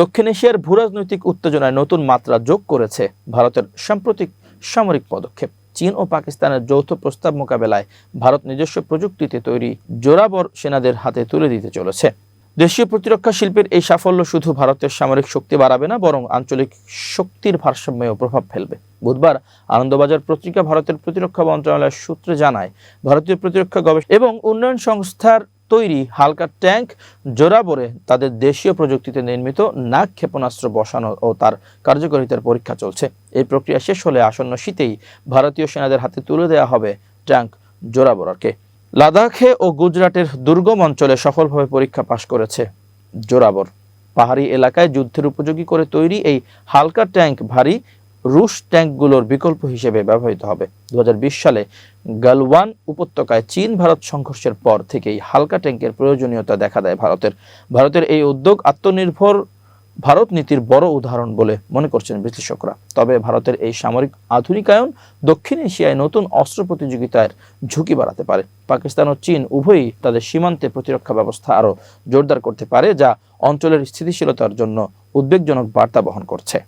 দক্ষিণ এশিয়ার ভূরাজনৈতিক উত্তেজনায় নতুন মাত্রা যোগ করেছে ভারতের সাম্প্রতিক সামরিক পদক্ষেপ। চীন ও পাকিস্তানের যৌথ প্রস্তাব মোকাবেলায় ভারত নিজস্ব প্রযুক্তিতে তৈরি জোরাবর সেনাদের হাতে তুলে দিতে চলেছে। দেশীয় প্রতিরক্ষা শিল্পের এই সাফল্য শুধু ভারতের সামরিক শক্তি বাড়াবে না, বরং আঞ্চলিক শক্তির ভারসাম্যেও প্রভাব ফেলবে। বুধবার আনন্দবাজার পত্রিকা ভারতের প্রতিরক্ষা মন্ত্রণালয়ের সূত্রে জানায়, ভারতীয় প্রতিরক্ষা গবেষণা এবং উন্নয়ন সংস্থার তৈরি হালকা ট্যাঙ্ক জোরাবরে তাদের দেশীয় প্রযুক্তিতে নির্মিত নাক ক্ষেপণাস্ত্র বসানো ও তার কার্যকারিতার পরীক্ষা চলছে। এই প্রক্রিয়া শেষ হলে আসন্ন শীতেই ভারতীয় সেনাদের হাতে তুলে দেওয়া হবে ট্যাঙ্ক জোরাবরকে লাদাখে ও গুজরাটের দুর্গম অঞ্চলে সফলভাবে পরীক্ষা পাশ করেছে জোরাবর পাহাড়ি এলাকায় যুদ্ধের উপযোগী করে তৈরি এই হালকা ট্যাঙ্ক ভারী রুশ ট্যাঙ্কগুলোর বিকল্প হিসেবে ব্যবহৃত হবে। দু হাজার বিশ সালে গালওয়ান উপত্যকায় চীন ভারত সংঘর্ষের পর থেকেই হালকা ট্যাঙ্কের প্রয়োজনীয়তা দেখা দেয় ভারতের। ভারতের এই উদ্যোগ আত্মনির্ভর ভারত নীতির বড় উদাহরণ বলে মনে করছেন বিশ্লেষকরা। তবে ভারতের এই সামরিক আধুনিকায়ন দক্ষিণ এশিয়ায় নতুন অস্ত্র প্রতিযোগিতার ঝুঁকি বাড়াতে পারে। পাকিস্তান ও চীন উভয়ই তাদের সীমান্তে প্রতিরক্ষা ব্যবস্থা আরও জোরদার করতে পারে, যা অঞ্চলের স্থিতিশীলতার জন্য উদ্বেগজনক বার্তা বহন করছে।